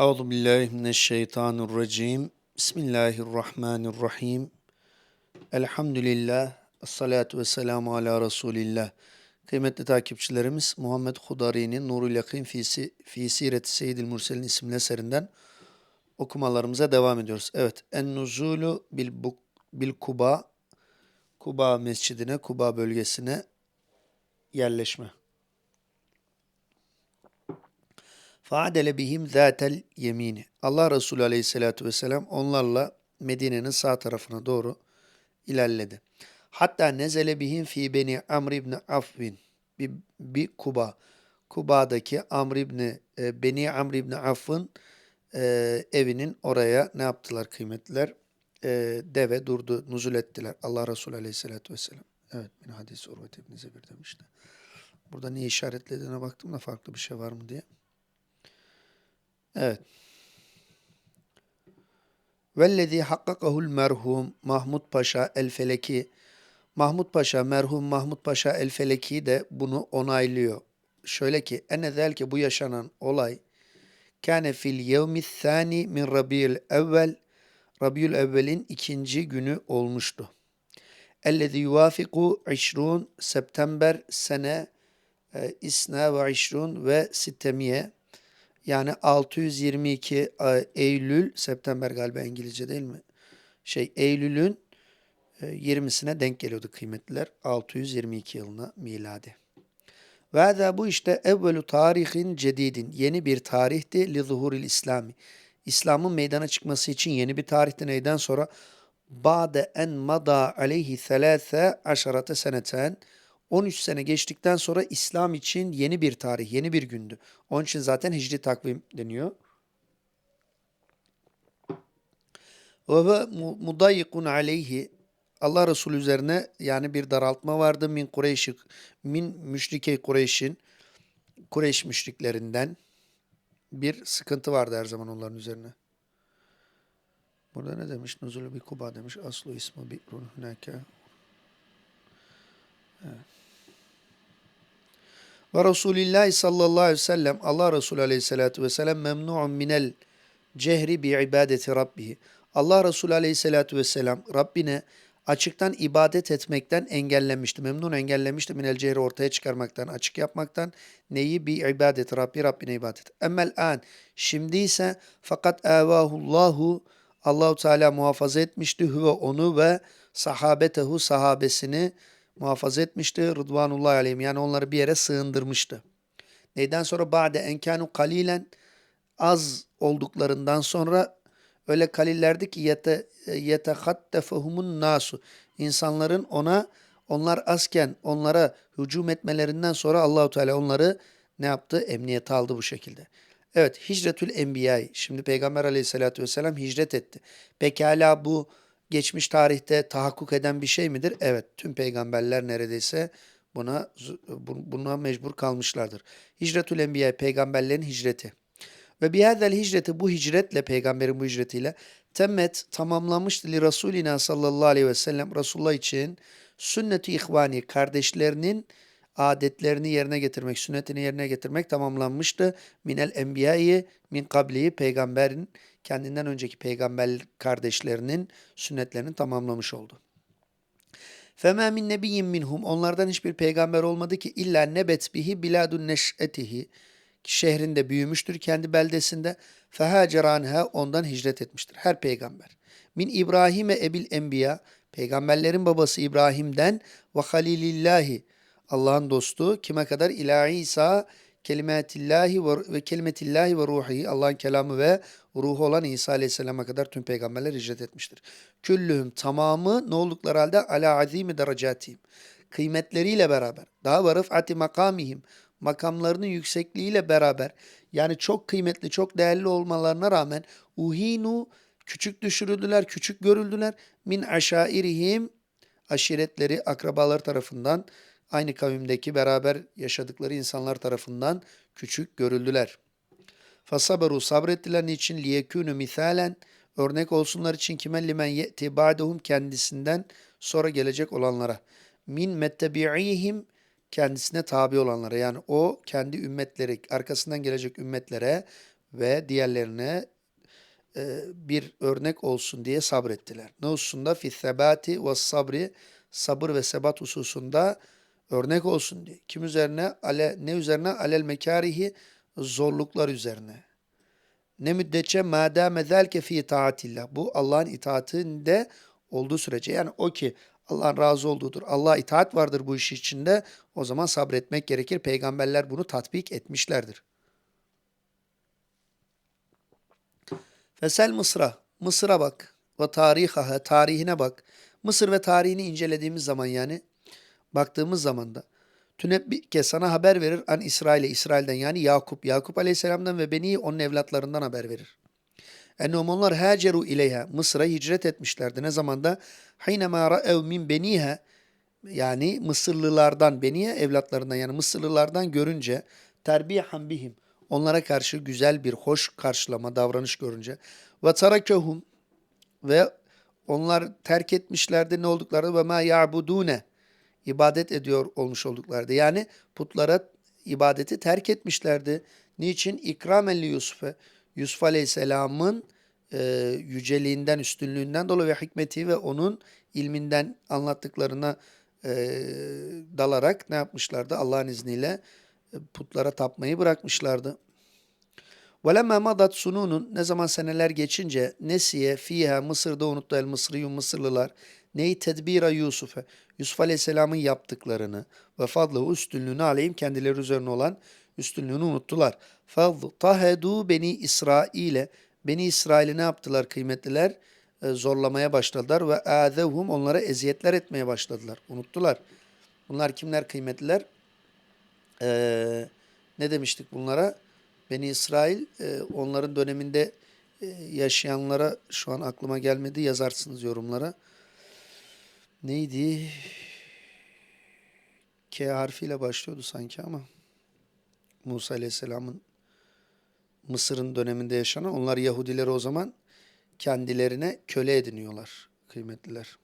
Euzu billahi mineşşeytanirracim. Bismillahirrahmanirrahim. Elhamdülillah. Esselatu vesselamu ala Resulillah. Kıymetli takipçilerimiz Muhammed Hudari'nin Nurul Yakin fi, Si- fi Sireti Seyyidil Murselin isimli eserinden okumalarımıza devam ediyoruz. Evet. En nuzulu bil, bil Kuba Kuba mescidine, Kuba bölgesine yerleşme. Faadele bihim zâtel yemini. Allah Resulü aleyhissalatu vesselam onlarla Medine'nin sağ tarafına doğru ilerledi. Hatta nezele bihim fi beni Amr ibn Afvin. Bir, bir Kuba. Kuba'daki Amr ibn, e, Beni Amr ibn Aff'ın e, evinin oraya ne yaptılar kıymetliler? E, deve durdu, nuzul ettiler. Allah Resulü aleyhissalatu vesselam. Evet, bir hadis Urvet ibn Zebir demişti. Burada niye işaretlediğine baktım da farklı bir şey var mı diye. Evet. Vellezî hakkakahul merhum Mahmud Paşa el-Feleki Mahmud Paşa, merhum Mahmud Paşa el-Feleki de bunu onaylıyor. Şöyle ki, ene zelke bu yaşanan olay kâne fil yevmi thani min Rabi'ül evvel Rabi'ül evvelin ikinci günü olmuştu. Ellezî yuvafiku 20 September sene e, isna ve 20 ve sittemiye yani 622 e, Eylül, September galiba İngilizce değil mi? Şey Eylül'ün e, 20'sine denk geliyordu kıymetliler. 622 yılına miladi. Ve hâzâ bu işte evvelu tarihin cedidin. Yeni bir tarihti li zuhuril İslami. İslam'ın meydana çıkması için yeni bir tarihti. Neyden sonra? Ba'de en mada aleyhi selâse aşarate seneten. 13 sene geçtikten sonra İslam için yeni bir tarih, yeni bir gündü. Onun için zaten hicri takvim deniyor. Ve ve mu- mudayyikun aleyhi Allah Resulü üzerine yani bir daraltma vardı min Kureyş min müşrike Kureyş'in Kureyş müşriklerinden bir sıkıntı vardı her zaman onların üzerine. Burada ne demiş? Nuzulü bir Kuba demiş. Aslu ismi bi'run hunaka. Ve Resulullah sallallahu aleyhi ve sellem Allah Resulü aleyhissalatu vesselam memnu'un minel cehri bi ibadeti rabbihi. Allah Resulü aleyhissalatu vesselam Rabbine açıktan ibadet etmekten engellemişti. Memnun engellemişti minel cehri ortaya çıkarmaktan, açık yapmaktan. Neyi? Bi ibadet Rabbi, Rabbine ibadet. Emmel an. Şimdi ise fakat evahullahu Allahu Teala muhafaza etmişti. Huve onu ve sahabetehu sahabesini muhafaza etmişti. Rıdvanullahi aleyhim. Yani onları bir yere sığındırmıştı. Neyden sonra? Ba'de enkânu kalilen az olduklarından sonra öyle kalillerdi ki yete yetehattefehumun nasu. İnsanların ona onlar azken onlara hücum etmelerinden sonra Allahu Teala onları ne yaptı? Emniyete aldı bu şekilde. Evet, hicretül enbiya. Şimdi Peygamber Aleyhisselatü vesselam hicret etti. Pekala bu geçmiş tarihte tahakkuk eden bir şey midir? Evet, tüm peygamberler neredeyse buna bu- buna mecbur kalmışlardır. Hicretül enbiya peygamberlerin hicreti. Ve bihâzel hicreti bu hicretle peygamberin bu hicretiyle temmet tamamlanmıştı li Resulina sallallahu aleyhi ve sellem Resulullah için sünnet-i ihvani kardeşlerinin adetlerini yerine getirmek, sünnetini yerine getirmek tamamlanmıştı. Minel enbiyayı min kabliyi peygamberin kendinden önceki peygamber kardeşlerinin sünnetlerini tamamlamış oldu. Fema min nebiyyin minhum onlardan hiçbir peygamber olmadı ki illa nebet bihi biladun neş'etihi şehrinde büyümüştür kendi beldesinde fehaceranha ondan hicret etmiştir her peygamber. Min İbrahim'e ebil enbiya peygamberlerin babası İbrahim'den ve halilillahi Allah'ın dostu kime kadar ila İsa kelimetillahi ve, ve kelimetillahi ve ruhi Allah'ın kelamı ve ruhu olan İsa Aleyhisselam'a kadar tüm peygamberler hicret etmiştir. Küllühüm tamamı ne oldukları halde ala azimi derecatihim. Kıymetleriyle beraber. Daha ve rıfati makamihim. Makamlarının yüksekliğiyle beraber. Yani çok kıymetli, çok değerli olmalarına rağmen uhinu küçük düşürüldüler, küçük görüldüler. Min aşairihim aşiretleri, akrabalar tarafından aynı kavimdeki beraber yaşadıkları insanlar tarafından küçük görüldüler. Fasaberu sabrettiler niçin liyekûnü misalen örnek olsunlar için kime limen ye'ti ba'dehum kendisinden sonra gelecek olanlara. Min mettebi'ihim kendisine tabi olanlara yani o kendi ümmetleri arkasından gelecek ümmetlere ve diğerlerine e, bir örnek olsun diye sabrettiler. Ne hususunda? Fi sebati ve sabri sabır ve sebat hususunda örnek olsun diye. Kim üzerine? Ale, ne üzerine? Alel mekarihi zorluklar üzerine. Ne müddetçe madame zelke fi taatillah. Bu Allah'ın itaatinde olduğu sürece. Yani o ki Allah'ın razı olduğudur. Allah itaat vardır bu iş içinde. O zaman sabretmek gerekir. Peygamberler bunu tatbik etmişlerdir. Fesel Mısır'a. Mısır'a bak. Ve tarihaha. Tarihine bak. Mısır ve tarihini incelediğimiz zaman yani baktığımız zaman da Tünebbike sana haber verir an İsrail'e İsrail'den yani Yakup. Yakup Aleyhisselam'dan ve Beni onun evlatlarından haber verir. Ennehum onlar haceru ileyha. Mısır'a hicret etmişlerdi. Ne zamanda? Hinema ra'ev min beniha yani Mısırlılardan, Beniye evlatlarından yani Mısırlılardan görünce terbihan bihim. Onlara karşı güzel bir hoş karşılama, davranış görünce. Ve tarakehum ve onlar terk etmişlerdi ne oldukları ve ma ya'budune ibadet ediyor olmuş olduklardı. Yani putlara ibadeti terk etmişlerdi. Niçin? İkramen li Yusuf'e. Yusuf Aleyhisselam'ın e, yüceliğinden, üstünlüğünden dolayı ve hikmeti ve onun ilminden anlattıklarına e, dalarak ne yapmışlardı? Allah'ın izniyle e, putlara tapmayı bırakmışlardı. وَلَمَّا مَضَتْ sununun ne zaman seneler geçince nesiye fiha Mısır'da unuttu el Mısriyun Mısırlılar neyi tedbira Yusuf'e Yusuf Aleyhisselam'ın yaptıklarını ve fadlı üstünlüğünü aleyhim kendileri üzerine olan üstünlüğünü unuttular. Fadlı tahedu beni İsrail'e Beni İsrail'i ne yaptılar kıymetliler? E, zorlamaya başladılar ve azevhum onlara eziyetler etmeye başladılar. Unuttular. Bunlar kimler kıymetliler? Ee, ne demiştik bunlara? Beni İsrail e, onların döneminde e, yaşayanlara şu an aklıma gelmedi yazarsınız yorumlara. Neydi? K harfiyle başlıyordu sanki ama Musa Aleyhisselam'ın Mısır'ın döneminde yaşanan onlar Yahudileri o zaman kendilerine köle ediniyorlar kıymetliler.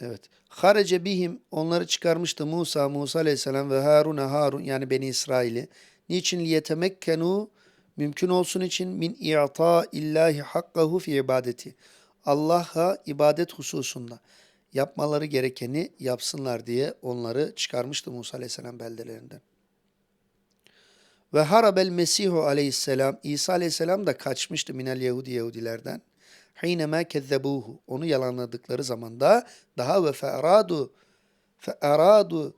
Evet. Harece bihim onları çıkarmıştı Musa, Musa aleyhisselam ve Harun'a Harun yani Beni İsrail'i. Niçin liyetemekkenu mümkün olsun için min i'ta illahi hakkahu fi ibadeti. Allah'a ibadet hususunda yapmaları gerekeni yapsınlar diye onları çıkarmıştı Musa aleyhisselam beldelerinden. Ve harabel Mesihu aleyhisselam, İsa aleyhisselam da kaçmıştı minel Yahudi Yahudilerden. Hinema kezzebuhu. Onu yalanladıkları zamanda daha ve fe'aradu fe'aradu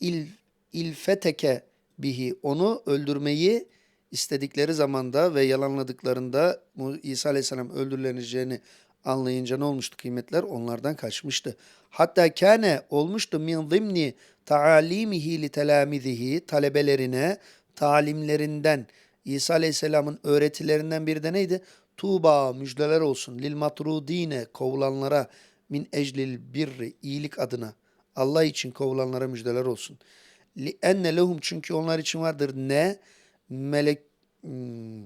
il, ilfeteke bihi. Onu öldürmeyi istedikleri zamanda ve yalanladıklarında İsa aleyhisselam öldürüleneceğini anlayınca ne olmuştu kıymetler? Onlardan kaçmıştı. Hatta kâne olmuştu min zimni taalimihi li telamizihi talebelerine talimlerinden İsa Aleyhisselam'ın öğretilerinden biri de neydi? Tuğba müjdeler olsun lil matrudine kovulanlara min eclil birri iyilik adına Allah için kovulanlara müjdeler olsun. Li enne lehum çünkü onlar için vardır ne melek hmm,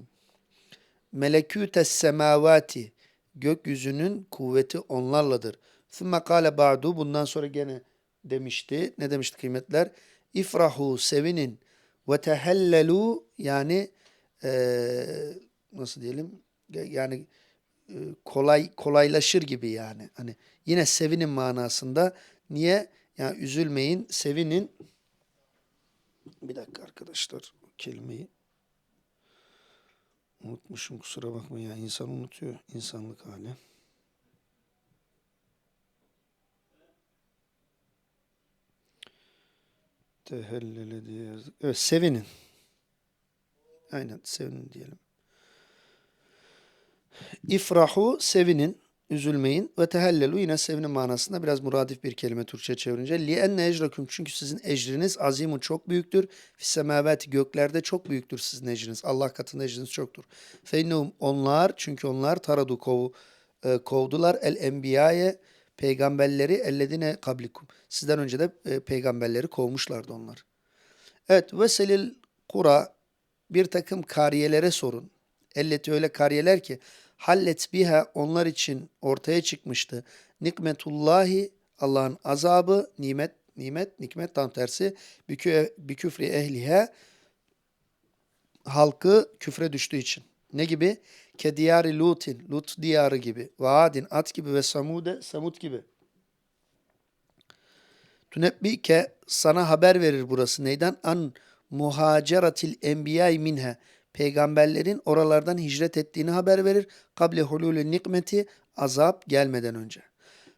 melekûtes semavati gökyüzünün kuvveti onlarladır. Sümme kâle ba'du bundan sonra gene demişti. Ne demişti kıymetler? İfrahu sevinin ve tehellelu yani e, nasıl diyelim yani e, kolay kolaylaşır gibi yani. Hani yine sevinin manasında. Niye? Yani üzülmeyin, sevinin. Bir dakika arkadaşlar kelimeyi unutmuşum kusura bakmayın ya insan unutuyor insanlık hali. Tehellele diye yazdık. Evet sevinin. Aynen sevinin diyelim. İfrahu sevinin, üzülmeyin ve tehellelu yine sevinin manasında biraz muradif bir kelime Türkçe çevirince. Li enne ecrakum çünkü sizin ecriniz azimun çok büyüktür. Fissemavati göklerde çok büyüktür sizin ecriniz. Allah katında ecriniz çoktur. Feinnehum onlar çünkü onlar taradu kov, e, kovdular el enbiyaye peygamberleri elledine kablikum. Sizden önce de e, peygamberleri kovmuşlardı onlar. Evet veselil kura bir takım kariyelere sorun. Elleti öyle kariyeler ki hallet biha onlar için ortaya çıkmıştı. Nikmetullahi Allah'ın azabı, nimet nimet, nikmet tam tersi. Bikü, biküfri ehlihe halkı küfre düştüğü için. Ne gibi? Kediyari Lutin, Lut diyarı gibi. Ve Adin, at gibi ve Samude, Samut gibi. Tünebbike sana haber verir burası. Neyden? An muhaceratil enbiyai minhe. Peygamberlerin oralardan hicret ettiğini haber verir. Kable hululü nikmeti azap gelmeden önce.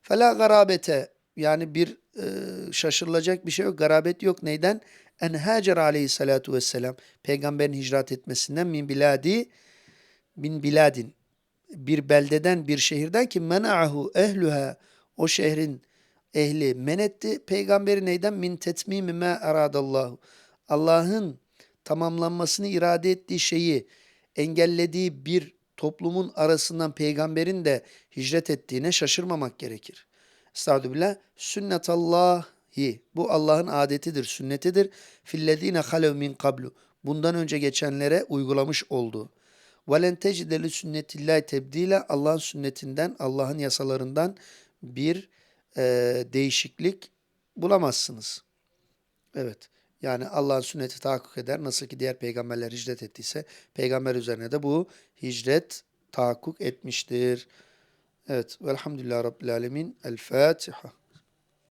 Fela garabete yani bir e, şaşırılacak bir şey yok. Garabet yok. Neyden? En hacer aleyhissalatu vesselam. Peygamberin hicret etmesinden min biladi min biladin bir beldeden bir şehirden ki mena'ahu ehluha o şehrin ehli men etti. Peygamberi neyden? Min tetmimi ma aradallahu. Allah'ın tamamlanmasını irade ettiği şeyi engellediği bir toplumun arasından peygamberin de hicret ettiğine şaşırmamak gerekir. Estağfirullah. Sünnetallahi. Bu Allah'ın adetidir, sünnetidir. Fillezine halev min kablu. Bundan önce geçenlere uygulamış oldu. Velen tecideli sünnetillahi tebdile. Allah'ın sünnetinden, Allah'ın yasalarından bir e, değişiklik bulamazsınız. Evet. Yani Allah'ın sünneti tahakkuk eder. Nasıl ki diğer peygamberler hicret ettiyse peygamber üzerine de bu hicret tahakkuk etmiştir. Evet. Velhamdülillah Rabbil Alemin. El Fatiha.